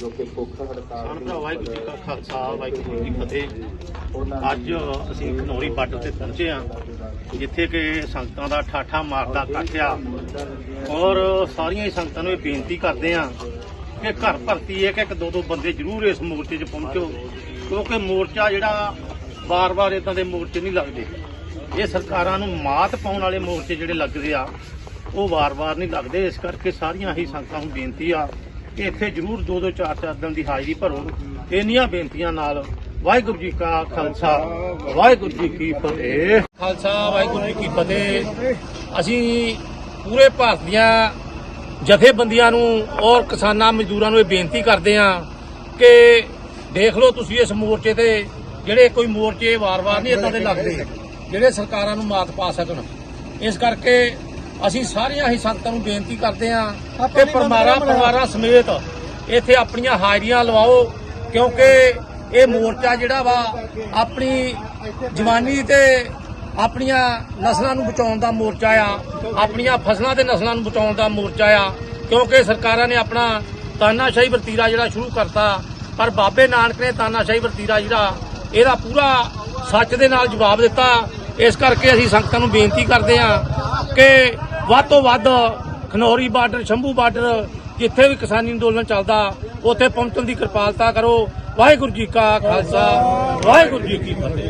ਜੋ ਕਿ ਭੁੱਖ ਹੜਤਾਲ ਸਾਨ ਦੀ ਭਰਾ ਵਾਹਿਗੁਰੂ ਜੀ ਕਾ ਖਾਲਸਾ ਵਾਹਿਗੁਰੂ ਜੀ ਕੀ ਫਤਿਹ। ਅੱਜ ਅਸੀਂ ਖਨੌਰੀ ਬਾਰਡਰ ਤੇ ਪਹੁੰਚੇ ਹਾਂ ਜਿੱਥੇ ਕਿ ਸੰਗਤਾਂ ਦਾ ਠਾਠਾ ਮਾਰਦਾ ਇਕੱਠ ਆ। ਔਰ ਸਾਰੀਆਂ ਹੀ ਸੰਗਤਾਂ ਨੂੰ ਇਹ ਬੇਨਤੀ ਕਰਦੇ ਹਾਂ ਕਿ ਘਰ ਭਰਤੀ ਇੱਕ ਇੱਕ ਦੋ ਦੋ ਬੰਦੇ ਜ਼ਰੂਰ ਇਸ ਮੋਰਚੇ 'ਚ ਪਹੁੰਚੋ ਕਿਉਂਕਿ ਮੋਰਚਾ ਜਿਹੜਾ ਵਾਰ-ਵਾਰ ਇਦਾਂ ਦੇ ਮੋਰਚੇ ਨਹੀਂ ਲੱਗਦੇ। ਇਹ ਸਰਕਾਰਾਂ ਨੂੰ ਮਾਤ ਪਾਉਣ ਵਾਲੇ ਮੋਰਚੇ ਜਿਹੜੇ ਲੱਗਦੇ ਆ ਉਹ ਵਾਰ-ਵਾਰ ਨਹੀਂ ਲੱਗਦੇ। ਇਸ ਕਰਕੇ ਸਾਰੀਆਂ ਹੀ ਸੰਗਤਾਂ ਨੂੰ ਬੇਨਤੀ ਆ ਕਿ ਇੱਥੇ ਜ਼ਰੂਰ ਦੋ ਦੋ ਚਾਰ ਚਾਰ ਦਿਨ ਦੀ ਹਾਜ਼ਰੀ ਭਰੋ। ਇੰਨੀਆਂ ਬੇਨਤੀਆਂ ਨਾਲ ਵਾਹਿਗੁਰੂ ਜੀ ਕਾ ਖਾਲਸਾ, ਵਾਹਿਗੁਰੂ ਜੀ ਕੀ ਫਤਿਹ। ਖਾਲਸਾ, ਵਾਹਿਗੁਰੂ ਜੀ ਕੀ ਫਤਿਹ। ਅਸੀਂ ਪੂਰੇ ਭਾਰਤ ਦੀਆਂ ਜਥੇਬੰਦੀਆਂ ਨੂੰ ਔਰ ਕਿਸਾਨਾਂ ਮਜ਼ਦੂਰਾਂ ਨੂੰ ਇਹ ਬੇਨਤੀ ਕਰਦੇ ਹਾਂ ਕਿ ਦੇਖ ਲਓ ਤੁਸੀਂ ਇਸ ਮੋਰਚੇ ਤੇ, ਜਿਹੜੇ ਕੋਈ ਮੋਰਚੇ ਵਾਰ-ਵਾਰ ਨਹੀਂ ਇਦਾਂ ਦੇ ਲੱਗਦੇ, ਜਿਹੜੇ ਸਰਕਾਰਾਂ ਨੂੰ ਮਾਤ ਪਾ ਸਕਣ। ਇਸ ਕਰਕੇ ਅਸੀਂ ਸਾਰੀਆਂ ਹੀ ਸੰਗਤਾਂ ਨੂੰ ਬੇਨਤੀ ਕਰਦੇ ਹਾਂ ਕਿ ਪਰਿਵਾਰਾਂ ਪਰਿਵਾਰਾਂ ਸਮੇਤ ਇੱਥੇ ਆਪਣੀਆਂ ਹਾਜ਼ਰੀਆਂ ਲਵਾਓ ਕਿਉਂਕਿ ਇਹ ਮੋਰਚਾ ਜਿਹੜਾ ਵਾ ਆਪਣੀ ਜਵਾਨੀ ਤੇ ਆਪਣੀਆਂ ਨਸਲਾਂ ਨੂੰ ਬਚਾਉਣ ਦਾ ਮੋਰਚਾ ਆ ਆਪਣੀਆਂ ਫਸਲਾਂ ਤੇ ਨਸਲਾਂ ਨੂੰ ਬਚਾਉਣ ਦਾ ਮੋਰਚਾ ਆ ਕਿਉਂਕਿ ਸਰਕਾਰਾਂ ਨੇ ਆਪਣਾ ਤਾਨਾਸ਼ਾਹੀ ਵਰਤੀਰਾ ਜਿਹੜਾ ਸ਼ੁਰੂ ਕਰਤਾ ਪਰ ਬਾਬੇ ਨਾਨਕ ਨੇ ਤਾਨਾਸ਼ਾਹੀ ਵਰਤੀਰਾ ਜਿਹੜਾ ਇਹਦਾ ਪੂਰਾ ਸੱਚ ਦੇ ਨਾਲ ਜਵਾਬ ਦਿੱਤਾ। ਇਸ ਕਰਕੇ ਅਸੀਂ ਸੰਗਤਾਂ ਨੂੰ ਬੇਨਤੀ ਕਰਦੇ ਹਾਂ ਕਿ ਵੱਧ ਤੋਂ ਵੱਧ ਖਨੌਰੀ ਬਾਰਡਰ, ਸ਼ੰਭੂ ਬਾਰਡਰ, ਜਿੱਥੇ ਵੀ ਕਿਸਾਨੀ ਅੰਦੋਲਨ ਚੱਲਦਾ, ਉੱਥੇ ਪਹੁੰਚਣ ਦੀ ਕਿਰਪਾਲਤਾ ਕਰੋ। ਵਾਹਿਗੁਰੂ ਜੀ ਕਾ ਖਾਲਸਾ, ਵਾਹਿਗੁਰੂ ਜੀ ਕੀ ਫਤਿਹ।